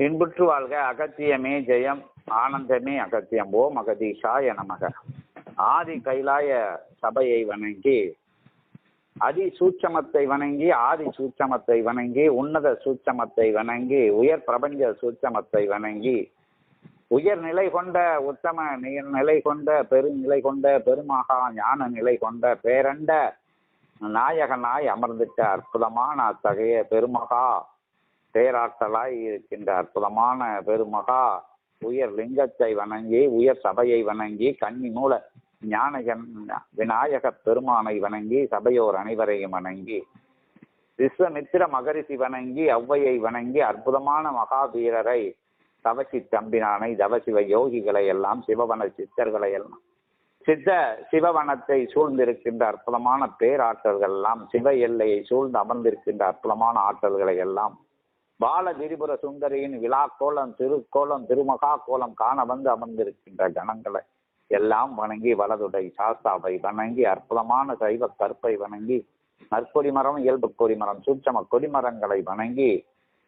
இன்புற்று வாழ்க அகத்தியமே ஜெயம் ஆனந்தமே அகத்தியம். ஓம் அகதீஷாய நமக. ஆதி கைலாய சபையை வணங்கி அதி சூட்சமத்தை வணங்கி ஆதி சூட்சமத்தை வணங்கி உன்னத சூட்சமத்தை வணங்கி உயர் பிரபஞ்ச சூட்சமத்தை வணங்கி உயர் நிலை கொண்ட உத்தம நிலை கொண்ட பெருநிலை கொண்ட பெருமகா ஞான நிலை கொண்ட பேரண்ட நாயகனாய் அமர்ந்துட்ட அற்புதமான அத்தகைய பெருமகா பேராற்றலாய் இருக்கின்ற அற்புதமான பெருமகா உயர் லிங்கத்தை வணங்கி உயர் சபையை வணங்கி கன்னி மூல ஞானகன் விநாயக பெருமானை வணங்கி சபையோர் அனைவரையும் வணங்கி விஸ்வமித்திர மகரிஷி வணங்கி ஔவையை வணங்கி அற்புதமான மகாவீரரை தவசி தம்பினானை தவசிவ யோகிகளை எல்லாம் சிவவன சித்தர்களை எல்லாம் சித்த சிவவனத்தை சூழ்ந்திருக்கின்ற அற்புதமான பேராற்றல்கள் எல்லாம் சிவ எல்லையை சூழ்ந்து அமர்ந்திருக்கின்ற அற்புதமான ஆற்றல்களை எல்லாம் பாலகிரிபுர சுந்தரியின் விழா கோலம் திருக்கோலம் திருமகா கோலம் காண வந்து அமர்ந்திருக்கின்ற கணங்களை எல்லாம் வணங்கி வலதுடை சாஸ்தாவை வணங்கி அற்புதமான சைவ கற்பை வணங்கி நற்கொடி மரம் இயல்பு கொடிமரம் சூட்சம கொடிமரங்களை வணங்கி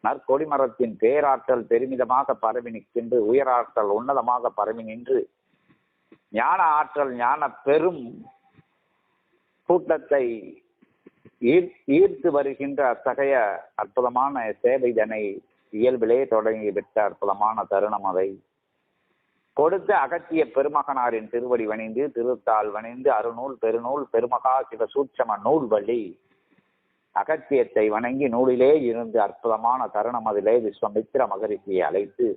நற்கொடிமரத்தின் பேராற்றல் பெருமிதமாக பரவி நிற்கின்று உயராற்றல் உன்னதமாக பரவி நின்று ஞான ஆற்றல் ஞான பெரும் கூட்டத்தை ஈர்த்து வருகின்ற அத்தகைய அற்புதமான சேவை தன்னை இயல்பிலே தொடங்கி விட்ட அற்புதமான தருணம் அதை. கொடுத்த அகத்திய பெருமகனாரின் திருவடி வணிந்து திருத்தாள் வணிந்து அருநூல் பெருநூல் பெருமகா சிவ சூட்சம நூல் வழி அகத்தியத்தை வணங்கி நூலிலே இருந்து அற்புதமான தருணம் அதிலே விஸ்வமித்திர மகரிஷியை அழைத்து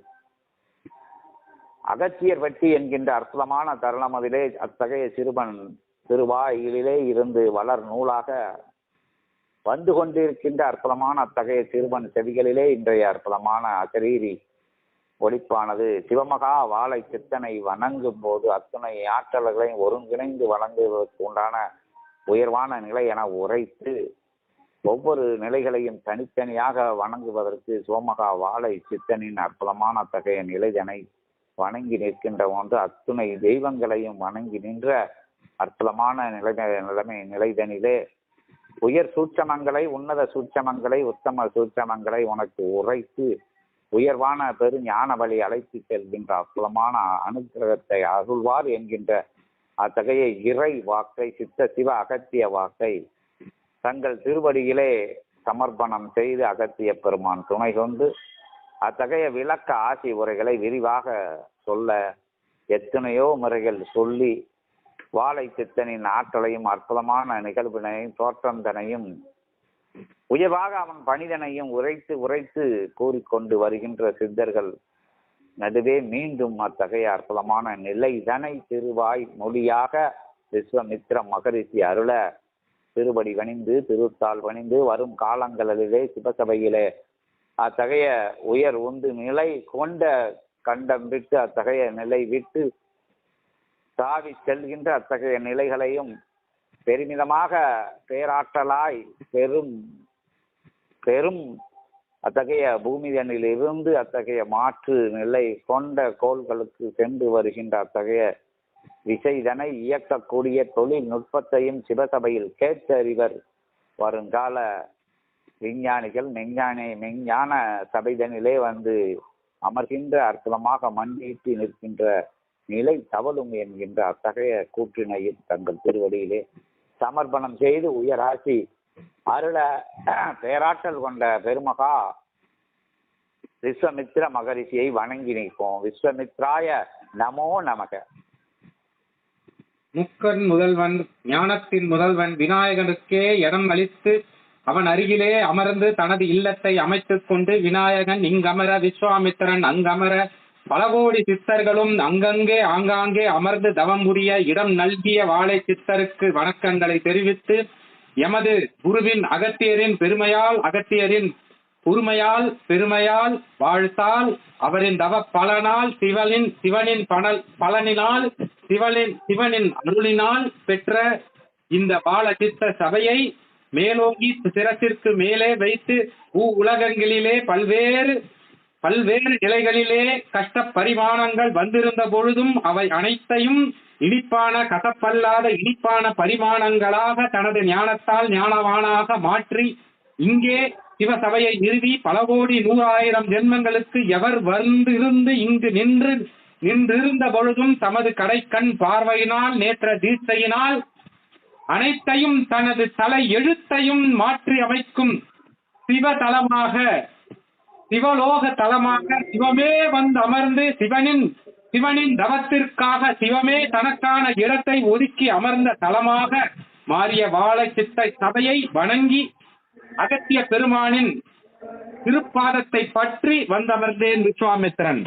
அகத்தியர் வெட்டி என்கின்ற அற்புதமான தருணம் அதிலே அத்தகைய சிறுவன் திருவாயிலே இருந்து வளர் நூலாக வந்து கொண்டிருக்கின்ற அற்புதமான அத்தகைய சிறுவன் செவிகளிலே இன்றைய அற்புதமான அசரீரி ஒழிப்பானது. சிவமகா வாழை சித்தனை வணங்கும் போது அத்துணை ஆற்றல்களையும் ஒருங்கிணைந்து வழங்குவதற்கு உண்டான உயர்வான நிலை என உரைத்து ஒவ்வொரு நிலைகளையும் தனித்தனியாக வணங்குவதற்கு சிவமகா வாழை சித்தனின் அற்புதமான அத்தகைய நிலைதனை வணங்கி நிற்கின்ற ஒன்று. அத்துணை தெய்வங்களையும் வணங்கி நின்ற அற்புதமான நிலை நிலைமை நிலைதனிலே உயர் சூட்சமங்களை உன்னத சூட்சமங்களை உத்தம சூட்சமங்களை உனக்கு உரைத்து உயர்வான பெரு ஞான வழி அழைத்து செல்கின்ற அற்புதமான அனுகிரகத்தை அருள்வார் என்கின்ற அத்தகைய இறை வாக்கை சித்த சிவ அகத்திய வாக்கை தங்கள் திருவடியிலே சமர்ப்பணம் செய்து அகத்திய பெருமான் துணை கொண்டு அத்தகைய விளக்க ஆசி உரைகளை விரிவாக சொல்ல எத்தனையோ முறைகள் சொல்லி வாழை சித்தனின் ஆற்றலையும் அற்புதமான நிகழ்வினையும் தோற்றந்தனையும் உயர்வாக அவன் பணிதனையும் உரைத்து உரைத்து கூறிக்கொண்டு வருகின்ற சித்தர்கள் நடுவே மீண்டும் அத்தகைய அற்புதமான நிலைதனை திருவாய் மொழியாக விஸ்வமித்ர மகரிஷி அருள திருபடி வணிந்து திருத்தாள் வணிந்து வரும் காலங்களிலே சிவசபையிலே அத்தகைய உயர் உந்து நிலை கொண்ட கண்டம் விட்டு அத்தகைய நிலை விட்டு தாவி செல்கின்ற அத்தகைய நிலைகளையும் பெருமிதமாக பேராற்றலாய் பெரும் பெரும் அத்தகைய பூமிதனில் இருந்து அத்தகைய மாற்று நிலை கொண்ட கோள்களுக்கு சென்று வருகின்ற அத்தகைய விசைதனை இயக்கக்கூடிய தொழில்நுட்பத்தையும் சிவசபையில் கேட்டறிவர் வருங்கால விஞ்ஞானிகள். மெஞ்ஞானி மெஞ்ஞான சபைதனிலே வந்து அமர்கின்ற அற்புதமாக மண்டியிட்டு நிற்கின்ற நிலை தவழும் என்கின்ற அத்தகைய கூற்றினையும் தங்கள் திருவடியிலே சமர்ப்பணம் செய்து உயராசி அருள பேராற்றல் கொண்ட பெருமகா விஸ்வமித்ர மகரிஷியை வணங்கி நிற்போம். விஸ்வமித்ராய நமோ நமக. முக்கன் முதல்வன் ஞானத்தின் முதல்வன் விநாயகனுக்கே இடம் அளித்து அவன் அருகிலே அமர்ந்து தனது இல்லத்தை அமைத்துக் கொண்டு விநாயகன் இங்கமர விஸ்வாமித்திரன் அங்கமர பல கோடி சித்தர்களும் அங்கங்கே ஆங்காங்கே அமர்ந்து தவம் புரிய இடம் நல்கிய வாழை சித்தருக்கு வணக்கங்களை தெரிவித்து எமது குருவின் அகத்தியரின் பெருமையால் அகத்தியரின் பொறுமையால் பெருமையால் வாழ்த்தால் அவரின் தவ பலனால் சிவனின் சிவனின் பணல் பலனினால் சிவனின் சிவனின் அருளினால் பெற்ற இந்த பால சித்த சபையை மேலோங்கி சிரசிற்கு மேலே வைத்து உலகங்களிலே பல்வேறு பல்வேறு நிலைகளிலே கஷ்ட பரிமாணங்கள் வந்திருந்த பொழுதும் அவை அனைத்தையும் இனிப்பான கசப்பல்லாத இனிப்பான பரிமாணங்களாக தனது ஞானத்தால் ஞானவானாக மாற்றி இங்கே சிவசபையை நிறுவி பல கோடி நூறாயிரம் ஜென்மங்களுக்கு எவர் வந்திருந்து இங்கு நின்று நின்றிருந்த பொழுதும் தமது கடைக்கண் பார்வையினால் நேற்ற தீட்சையினால் அனைத்தையும் தனது தலை எழுத்தையும் மாற்றி அமைக்கும் சிவதலமாக சிவலோக தலமாக சிவமே வந்து அமர்ந்து சிவனின் சிவனின் தவத்திற்காக சிவமே தனக்கான இடத்தை ஒதுக்கி அமர்ந்த தலமாக மாறிய வாழை சித்த சபையை வணங்கி அகத்திய பெருமானின் திருப்பாதத்தை பற்றி வந்தமர்ந்தேன் விஸ்வாமித்திரன்.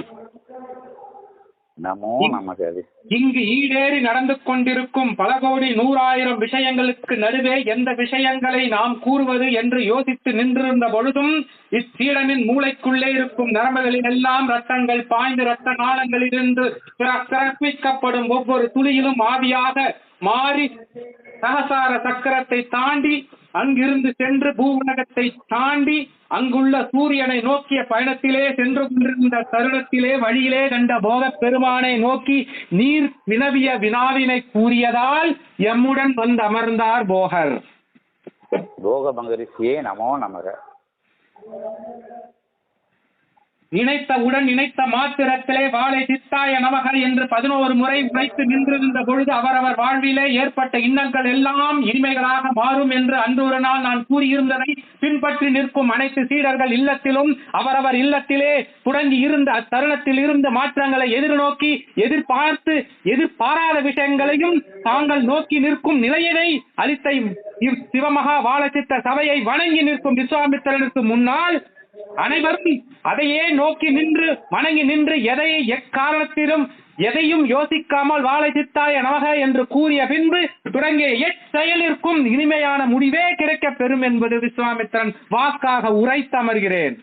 நமோ நமக. இங்கு ஈடேறி நடந்து கொண்டிருக்கும் பல கோடி நூறாயிரம் விஷயங்களுக்கு நடுவே எந்த விஷயங்களை நாம் கூறுவது என்று யோசித்து நின்றிருந்த பொழுதும் இச்சீடனின் மூளைக்குள்ளே இருக்கும் நரம்புகளில் எல்லாம் ரத்தங்கள் பாய்ந்து ரத்த நாளங்களிலிருந்து பிற- பிறப்பிக்கப்படும் ஒவ்வொரு துளியிலும் ஆவியாக மாறி சகசார சக்கரத்தை தாண்டி அங்கிருந்து சென்று பூவுலகத்தை தாண்டி அங்குள்ள சூரியனை நோக்கிய பயணத்திலே சென்று கொண்டிருந்த தருணத்திலே வழியிலே கண்ட போக பெருமானை நோக்கி நீர் வினவிய வினாவினை கூறியதால் எம்முடன் வந்து அமர்ந்தார் போகர். போகபங்கரிசியே நமோ நமக. நினைத்தவுடன் நினைத்த மாத்திரத்திலே வாழை சித்தாய நமகர் என்று பதினோரு முறை உழைத்து நின்றிருந்த பொழுது அவரவர் வாழ்விலே ஏற்பட்ட இன்னல்கள் எல்லாம் இனிமைகளாக மாறும் என்று அன்று ஒரு நாள் நான் கூறியிருந்ததை பின்பற்றி நிற்கும் அனைத்து சீடர்கள் இல்லத்திலும் அவரவர் இல்லத்திலே புடங்கி இருந்த அத்தருணத்தில் இருந்த மாற்றங்களை எதிர்நோக்கி எதிர்பார்த்து எதிர்பாராத விஷயங்களையும் தாங்கள் நோக்கி நிற்கும் நிலையினை அளித்த இவ் சிவமகா வாழச்சித்த சபையை வணங்கி நிற்கும் விஸ்வாமித்திரனுக்கு முன்னால் அனைவரும் அதையே நோக்கி நின்று வணங்கி நின்று எதையை எக்காரணத்திலும் எதையும் யோசிக்காமல் வாழை சித்தாய நமக என்று கூறிய பின்பு தொடங்கிய எச்செயலிற்கும் இனிமையான முடிவே கிடைக்க பெறும் என்பது விஸ்வாமித்திரன் வாக்காக உரைத்தமர்கிறேன்.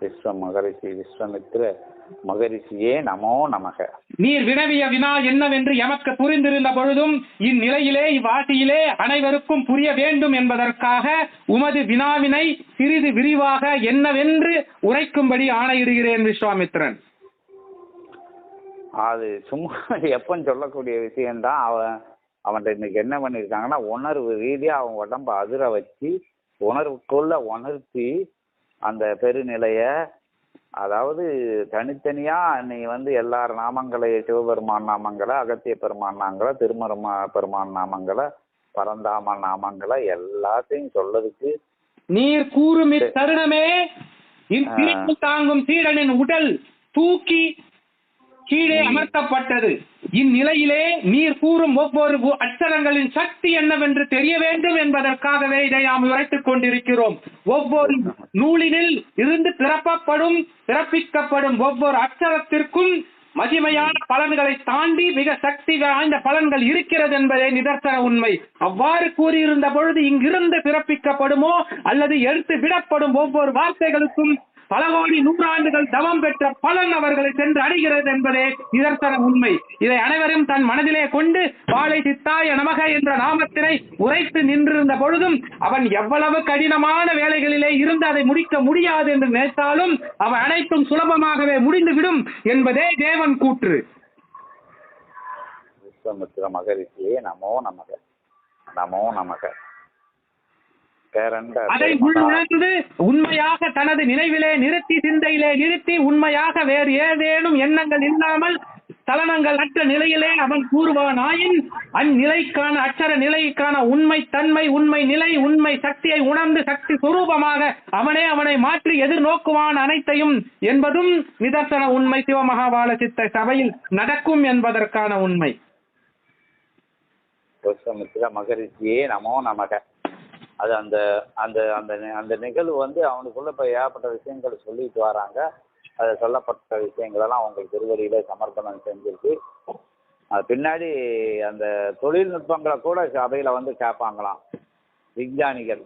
விஸ்வ மகரிஷி விஸ்வமித்ர மகரிஷியே நமோ நமக. நீர் வினவிய வினா என்னவென்று எமக்கு புரிந்திருந்த பொழுதும் இந்நிலையிலே இவ்வாசியிலே அனைவருக்கும் புரிய வேண்டும் என்பதற்காக உமது வினாவினை சிறிது விரிவாக என்னவென்று உரைக்கும்படி ஆணையிடுகிறேன் விஸ்வாமித்திரன் அது சும்மா எப்பன்னு சொல்லக்கூடிய விஷயம்தான். அவன் அவன்கிட்ட இன்னைக்கு என்ன பண்ணியிருக்காங்கன்னா உணர்வு ரீதியாக அவன் உடம்ப அதிர வச்சு உணர்வுக்குள்ள உணர்த்தி அந்த பெருநிலைய அதாவது தனித்தனியா நீ வந்து எல்லார் நாமங்களை சிவபெருமான் நாமங்களை அகத்திய பெருமான் நாமங்களை திருமருமா பெருமான் நாமங்களை பரந்தாம நாமங்களை எல்லாத்தையும் சொல்லதுக்கு நீர் கூறும் இத்தருணமே தாங்கும் சீடனின் உடல் தூக்கி கீழே அமர்த்தப்பட்டது. இந்நிலையிலே நீர் கூறும் ஒவ்வொரு அச்சரங்களின் சக்தி என்னவென்று தெரிய வேண்டும் என்பதற்காகவே இதை நாம் உரைத்துக் கொண்டிருக்கிறோம். ஒவ்வொரு நூலினில் இருந்து பிறப்பப்படும் பிறப்பிக்கப்படும் ஒவ்வொரு அச்சரத்திற்கும் மகிமையான பலன்களை தாண்டி மிக சக்தி வாய்ந்த பலன்கள் இருக்கிறது என்பதே நிதர்சன உண்மை. அவ்வாறு கூறியிருந்த பொழுது இங்கிருந்து பிறப்பிக்கப்படுமோ அல்லது எடுத்து விடப்படும் ஒவ்வொரு வார்த்தைகளுக்கும் பல கோடி நூறாண்டுகள் தவம் பெற்ற பலன் அவர்களை சென்று அடைகிறது என்பதே நிதர்சன உண்மை. இதை அனைவரும் தன் மனதிலே கொண்டு வாழை சித்தாய நமக என்ற நாமத்தினை உரைத்து நின்றிருந்த பொழுதும் அவன் எவ்வளவு கடினமான வேலைகளிலே இருந்து அதை முடிக்க முடியாது என்று நினைத்தாலும் அவன் அனைத்தும் சுலபமாகவே முடிந்துவிடும் என்பதே தேவன் கூற்று. விஸ்வமித்ர மகரிஷியே நமோ நமக. நமோ நமக. அதை உள்ளுணர்ந்து உண்மையாக தனது நினைவிலே நிறுத்தி சிந்தையிலே நிறுத்தி உண்மையாக வேறு ஏதேனும் எண்ணங்கள் இல்லாமல் தலனங்கள் அற்ற நிலையிலே அவன் கூறுவானாயின் அந்நிலைக்கான அச்சர நிலைக்கான உண்மை தன்மை உண்மை நிலை உண்மை சக்தியை உணர்ந்து சக்தி சுரூபமாக அவனே அவனை மாற்றி எதிர்நோக்குவான் அனைத்தையும் என்பதும் நிதர்சன உண்மை சிவமகாபால சித்த சபையில் நடக்கும் என்பதற்கான உண்மை. மகரிஷியே நமோ நமக. அது அந்த அந்த அந்த அந்த நிகழ்வு வந்து அவனுக்குள்ள இப்போ ஏகப்பட்ட விஷயங்கள் சொல்லிட்டு வராங்க. அது சொல்லப்பட்ட விஷயங்களெல்லாம் அவங்களுக்கு திருவடியில சமர்ப்பணம் செஞ்சிருக்கு. அது பின்னாடி அந்த தொழில்நுட்பங்களை கூட சபையில் வந்து கேட்பாங்களாம் விஞ்ஞானிகள்.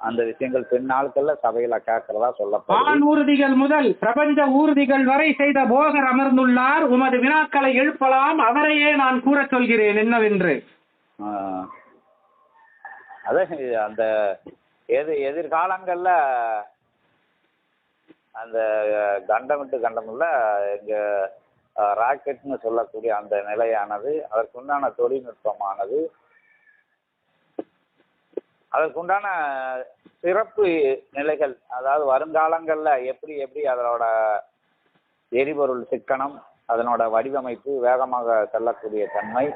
அந்த விஷயங்கள் பின் நாட்களில் சபையில் கேட்கறதா சொல்லப்படுது. வான் ஊர்திகள் முதல் பிரபஞ்ச ஊர்திகள் வரை செய்த போகர் அமர்ந்துள்ளார். உமது வினாக்களை எழுப்பலாம். அவரையே நான் கூறச் சொல்கிறேன். என்னவென்று? அதான் அந்த எது எதிர்காலங்களில் அந்த கண்டமிட்டு கண்டமில்ல இங்கே ராக்கெட்னு சொல்லக்கூடிய அந்த நிலையானது அதற்குண்டான தொழில்நுட்பமானது அதற்குண்டான சிறப்பு நிலைகள் அதாவது வருங்காலங்களில் எப்படி எப்படி அதனோட எரிபொருள் சிக்கனம் அதனோட வடிவமைப்பு வேகமாக செல்லக்கூடிய தன்மை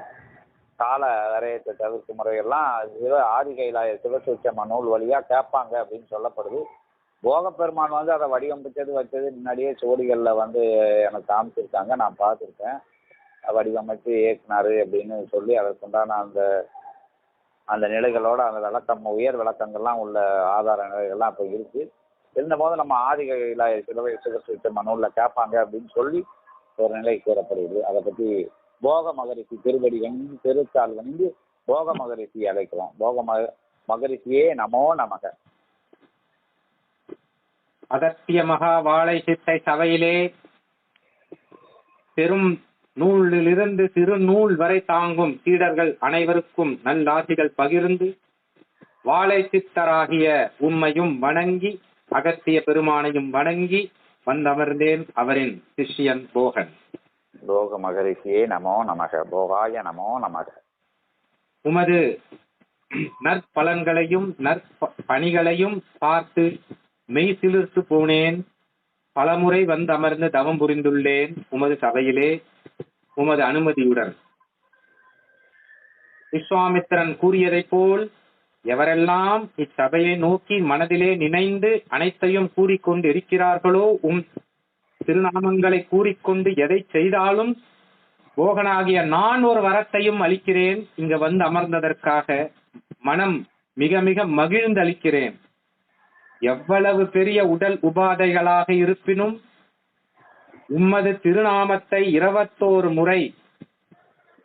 கால வரையத்தை தவிர்க்கும் முறையெல்லாம் சிவ ஆதிகைலாய சிவசூச்சம நூல் வழியாக கேட்பாங்க அப்படின்னு சொல்லப்படுது. போகப்பெருமான் வந்து அதை வடிவமைச்சது வச்சது முன்னாடியே சுவடிகளில் வந்து எனக்கு காமிச்சிருக்காங்க. நான் பார்த்துருக்கேன். வடிவமைத்து இயக்குனாரு அப்படின்னு சொல்லி அதற்குண்டான அந்த அந்த நிலைகளோட அந்த விளக்கம் உயர் விளக்கங்கள்லாம் உள்ள ஆதார நிலைகள்லாம் இப்போ இருக்கு. இருந்தபோது நம்ம ஆதிகையில் சிலுவை சிவசுத்த நூலில் கேட்பாங்க அப்படின்னு சொல்லி ஒரு நிலை கூறப்படுகிறது. அதை பற்றி போக மகரிஷி திருவடி வந்து திருத்தால் வந்து போக மகரிஷி அழைக்கலாம். போக மக மகரிஷியே நமோ நமக. அகத்திய மகா வாழை சித்தை சபையிலே பெரும் நூலிலிருந்து சிறு நூல் வரை தாங்கும் சீடர்கள் அனைவருக்கும் நல்லாசிகள் பகிர்ந்து வாழை சித்தராகிய உண்மையும் வணங்கி அகத்திய பெருமானையும் வணங்கி வந்தமர்ந்தேன் அவரின் சிஷ்யன் போகன். போக மகரிஷியே நமோ நமக. போகாய நமோ நமக. உமது நற்பலன்களையும் நற்பணிகளையும் பார்த்து மெய் சிலிர்த்து போனேன். பலமுறை வந்து அமர்ந்து தவம் புரிந்துள்ளேன் உமது சபையிலே உமது அனுமதியுடன். விஸ்வாமித்திரன் கூறியதைப் போல் எவரெல்லாம் இச்சபையை நோக்கி மனதிலே நினைந்து அனைத்தையும் கூறிக்கொண்டு இருக்கிறார்களோ உம் திருநாமங்களை கூறிக்கொண்டு எதை செய்தாலும் போகனாகிய நான் ஒரு வரத்தையும் அளிக்கிறேன். இங்க வந்து அமர்ந்ததற்காக மனம் மிக மிக மகிழ்ந்து அளிக்கிறேன் எவ்வளவு பெரிய உடல் உபாதைகளாக இருப்பினும் உம்மது திருநாமத்தை இருபத்தோரு முறை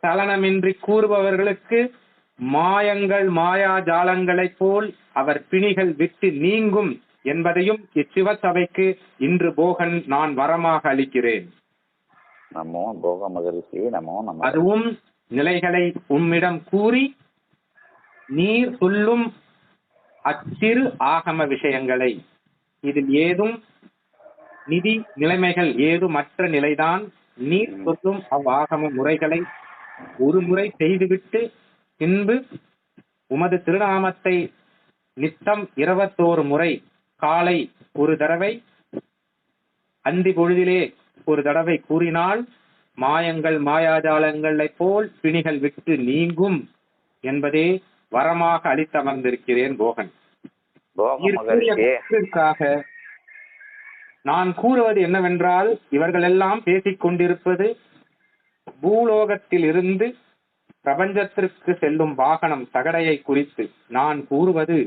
சலனமின்றி கூறுபவர்களுக்கு மாயங்கள் மாயாஜாலங்களைப் போல் அவர் பிணிகள் விட்டு நீங்கும் என்பதையும் இச்சிவசபைக்கு இன்று போகன் நான் வரமாக அளிக்கிறேன். நமோ போக மகரிஷியே நமோ நமக அதுவும் நிலைகளை உம்மிடம் கூறி நீர் சொல்லும் அச்சிறு ஆகம விஷயங்களை. இதில் ஏதும் நிதி நிலைமைகள் ஏதுமற்ற நிலைதான். நீர் சொல்லும் அவ்வாகம முறைகளை ஒரு முறை செய்துவிட்டு பின்பு உமது திருநாமத்தை நித்தம் இருபத்தோரு முறை காலை ஒரு தடவை அந்தி பொழுதிலே ஒரு தடவை கூறினால் மாயங்கள் மாயாஜாலங்களைப் போல் பிணிகள் விட்டு நீங்கும் என்பதே வரமாக அளித்தமர்ந்திருக்கிறேன் போகன். நான் கூறுவது என்னவென்றால் இவர்கள் எல்லாம் பேசிக் கொண்டிருப்பது பூலோகத்தில் இருந்து பிரபஞ்சத்திற்கு செல்லும் வாகனம் தகடையை குறித்து. நான் கூறுவது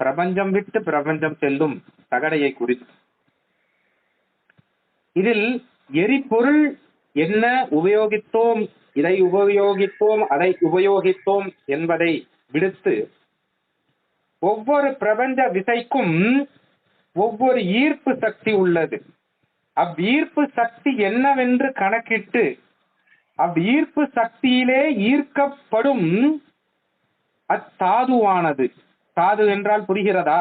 பிரபஞ்சம் விட்டு பிரபஞ்சம் செல்லும் தகடையை குறித்து இதில் எரிபொருள் என்ன உபயோகித்தோம் இதை உபயோகித்தோம் அதை உபயோகித்தோம் என்பதை விடுத்து ஒவ்வொரு பிரபஞ்ச விசைக்கும் ஒவ்வொரு ஈர்ப்பு சக்தி உள்ளது. அவ்வீர்ப்பு சக்தி என்னவென்று கணக்கிட்டு அவ்வீர்ப்பு சக்தியிலே ஈர்க்கப்படும் அத்தாதுவானது தாது என்றால் புரிகிறதா?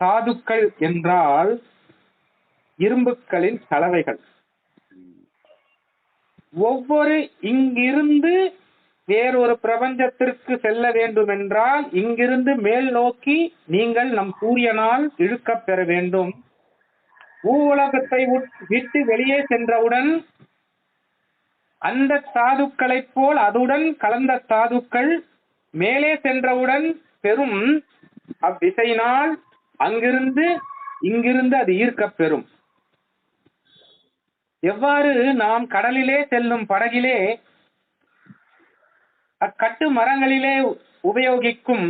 தாதுக்கள் என்றால் இரும்புக்களின் கலவைகள். ஒவ்வொரு இங்கிருந்து வேறொரு பிரபஞ்சத்திற்கு செல்ல வேண்டும் என்றால் இங்கிருந்து மேல் நோக்கி நீங்கள் நம் சூரியனால் இழுக்கப் பெற வேண்டும். பூவுலகத்தை விட்டு வெளியே சென்றவுடன் அந்த தாதுக்களைப் போல் அதுடன் கலந்த தாதுக்கள் மேலே சென்றவுடன் பெறும் அவ்விசையினால் அங்கிருந்து இங்கிருந்து அது ஈர்க்கப் பெறும். எவ்வாறு நாம் கடலிலே செல்லும் படகிலே அக்கட்டு மரங்களிலே உபயோகிக்கும்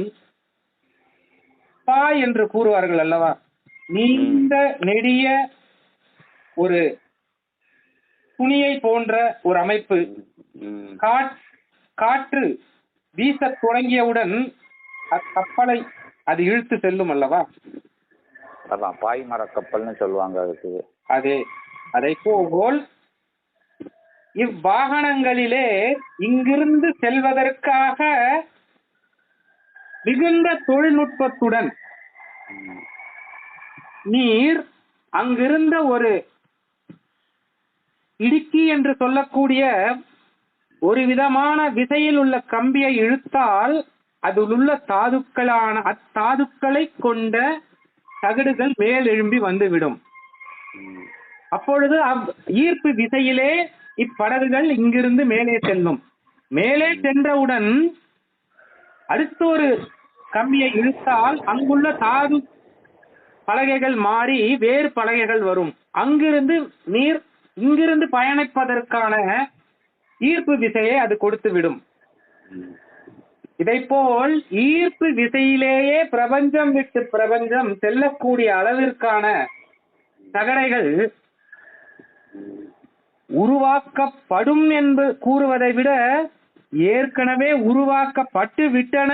பாய் என்று கூறுவார்கள் அல்லவா? நீண்ட நெடிய ஒரு துணியை போன்ற ஒரு அமைப்பு. காற்று வீசத் தொடங்கியவுடன் அக்கப்பலை அது இழுத்து செல்லும் அல்லவா அதான் பாய்மர கப்பல்னு சொல்லுவாங்க அதுக்கு அதே அதை போல் இவ்வாகனங்களிலே இங்கிருந்து செல்வதற்காக மிகுந்த தொழில்நுட்பத்துடன். நீர் அங்கிருந்த ஒரு இடுக்கி என்று சொல்லக்கூடிய ஒரு விதமான விசையில் உள்ள கம்பியை இழுத்தால் அதிலுள்ள தாதுக்களான அத்தாதுக்களை கொண்ட தகடுகள் மேல் எழும்பி வந்துவிடும். அப்பொழுது அவ் ஈர்ப்பு விசையிலே இப்படகுகள் இங்கிருந்து மேலே செல்லும். மேலே சென்றவுடன் அடுத்த ஒரு கம்பியை இழுத்தால் அங்குள்ள தாது பலகைகள் மாறி வேறு பலகைகள் வரும். அங்கிருந்து நீர் இங்கிருந்து பயணிப்பதற்கான ஈர்ப்பு விசையை அது கொடுத்து விடும். இதை போல் ஈர்ப்பு விசையிலேயே பிரபஞ்சம் விட்டு பிரபஞ்சம் செல்லக்கூடிய அளவிற்கான தகடைகள் உருவாக்கப்படும் என்று கூறுவதை விட ஏற்கனவே உருவாக்கப்பட்டு விட்டன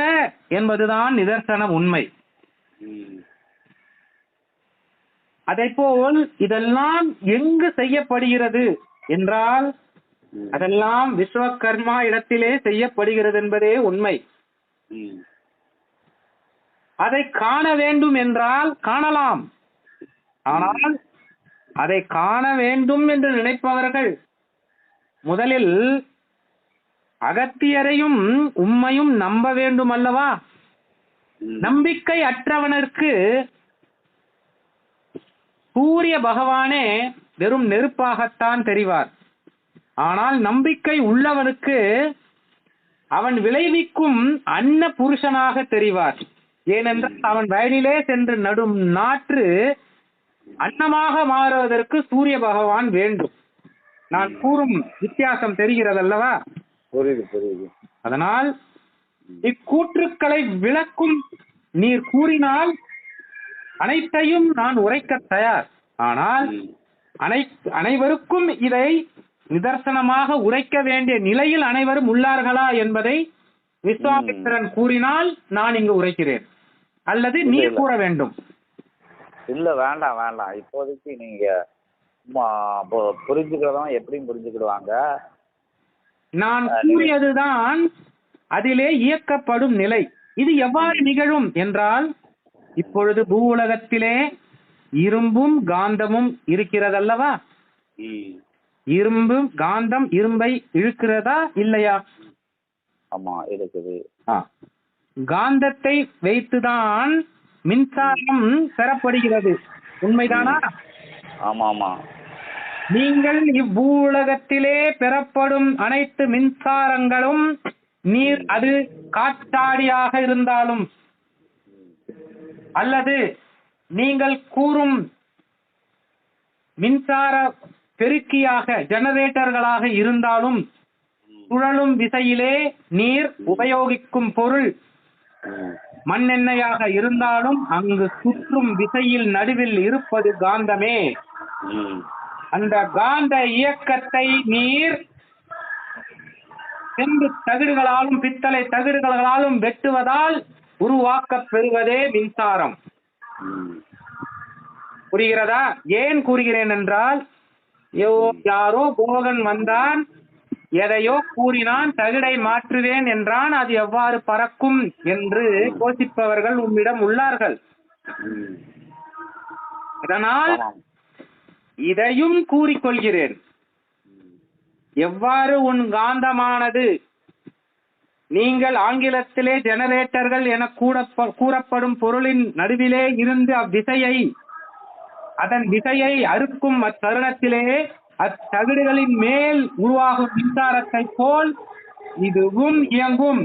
என்பதுதான் நிதர்சன உண்மை. அதை போல் இதெல்லாம் எங்கு செய்யப்படுகிறது என்றால் அதெல்லாம் விஸ்வகர்மா இடத்திலே செய்யப்படுகிறது என்பதே உண்மை. அதை காண வேண்டும் என்றால் காணலாம். ஆனால் அதை காண வேண்டும் என்று நினைப்பவர்கள் முதலில் அகத்தியரையும் உம்மையும் நம்ப வேண்டும் அல்லவா. நம்பிக்கை அற்றவனுக்கு சூரிய பகவானே வெறும் நெருப்பாகத்தான் தெரிவார். ஆனால் நம்பிக்கை உள்ளவனுக்கு அவன் விளைவிக்கும் அன்ன புருஷனாக தெரிவார். ஏனென்றால் அவன் வயலிலே சென்று நடும் நாற்று அன்னமாக மாறுவதற்கு சூரிய பகவான் வேண்டும். நான் கூறும் வித்தியாசம் தெரிகிறதல்லவா? புரியுது புரியுது. அதனால் இக்கூற்றுக்களை விளக்கும் நீர் கூறினால் அனைத்தையும் நான் உரைக்க தயார். ஆனால். அனை அனைவருக்கும் இதை நிதர்சனமாக உரைக்க வேண்டிய நிலையில் அனைவரும் உள்ளார்களா என்பதை விஸ்வாமித்திரன் கூறினால் நான் இங்கு உரைக்கிறேன். அல்லது இல்ல. கூற வேண்டும். இல்ல வேண்டாம் வேண்டாம். இப்போதைக்கு நீங்க சும்மா பு- புரிஞ்சுக்கிறவங்க எப்படியும் புரிஞ்சுக்கிடுவாங்க? நான் கூறியதுதான் அதிலே இயக்கப்படும் நிலை. இது எவ்வாறு நிகழும் என்றால் இப்பொழுது பூ உலகத்திலே இரும்பும் காந்தமும் இருக்கிறதல்லவா. இரும்பு காந்தம் இரும்பை இழுக்கிறதா இல்லையா? ஆமா இருக்குது. காந்தத்தை வைத்துதான் மின்சாரம் பெறப்படுகிறது. உண்மைதானா? ஆமா ஆமா நீங்கள் இவ்வூலகத்திலே பெறப்படும் அனைத்து மின்சாரங்களும் நீர் அது காற்றாடியாக இருந்தாலும். அல்லது நீங்கள் கூறும் மின்சார பெருக்கியாக ஜெனரேட்டர்களாக இருந்தாலும் சுழலும் விசையிலே நீர் உபயோகிக்கும் பொருள். மண்ணெண்ணெயாக இருந்தாலும் அங்கு சுற்றும் விசையில் நடுவில் இருப்பது காந்தமே. அந்த காந்த இயக்கத்தை நீர் செம்பு தகடுகளாலும் பித்தளை தகடுகளாலும் வெட்டுவதால் உருவாக்கப் பெறுவதே மின்சாரம். புரிகிறதா? ஏன் கூறுகிறேன் என்றால் யாரோ போகன் வந்தான் எதையோ கூறினான் தகடை மாற்றுவேன் என்றான் அது எவ்வாறு பறக்கும் என்று யோசிப்பவர்கள் உம்மிடம் உள்ளார்கள். அதனால் ஆமாம். இதையும் கூறிக்கொள்கிறேன் எவ்வாறு உன் காந்தமானது நீங்கள் ஆங்கிலத்திலே ஜெனரேட்டர்கள் என கூறப்படும் பொருளின் நடுவிலே இருந்து அவ்விசையை அதன் விசையை அறுக்கும் அத்தருணத்திலே அத்தகடுகளின் மேல் உருவாகும் மின்சாரத்தை போல் இதுவும் இயங்கும்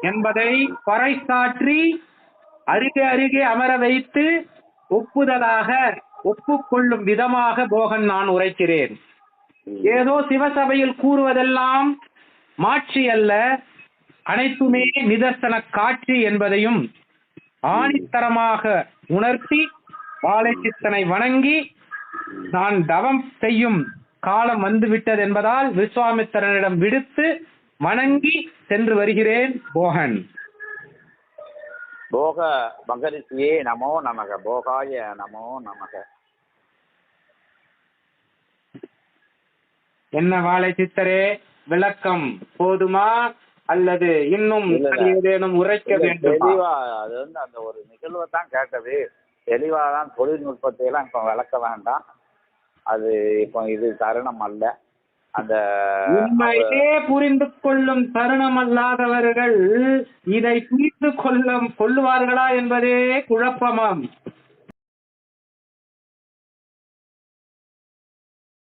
என்பதை பறைசாற்றி அருகே அருகே அமர வைத்து ஒப்புதலாக ஒப்புக்கொள்ளும் விதமாக போகன் நான் உரைக்கிறேன். ஏதோ சிவசபையில் கூறுவதெல்லாம் மாட்சி அல்ல அனைத்துமே நிதர்சன காட்சி என்பதையும் ஆணித்தரமாக உணர்த்தி வாழைச்சித்தனை வணங்கி நான் தவம் செய்யும் காலம் வந்துவிட்டது என்பதால் விஸ்வாமித்திரனிடம் விடுத்து வணங்கி சென்று வருகிறேன் போகன். போக மகரிஷியே நமோ நமக. போகாய நமோ நமக. என்ன வாழை சித்தரே விளக்கம் போதுமா? அல்லது இன்னும். ஏதேனும் உரைக்க வேண்டுமா? அது வந்து அந்த ஒரு நிகழ்வை தான் கேட்டது. தெளிவா தான் தொழில்நுட்பத்தை எல்லாம் இப்போ விளக்க வேண்டாம். அது இப்போ இது தருணம் அல்ல அந்த உண்மையே புரிந்து கொள்ளும் தருணம் அல்லாதவர்கள் இதை புரிந்து கொள்ளும் கொள்ளுவார்களா என்பதே குழப்பமாம்.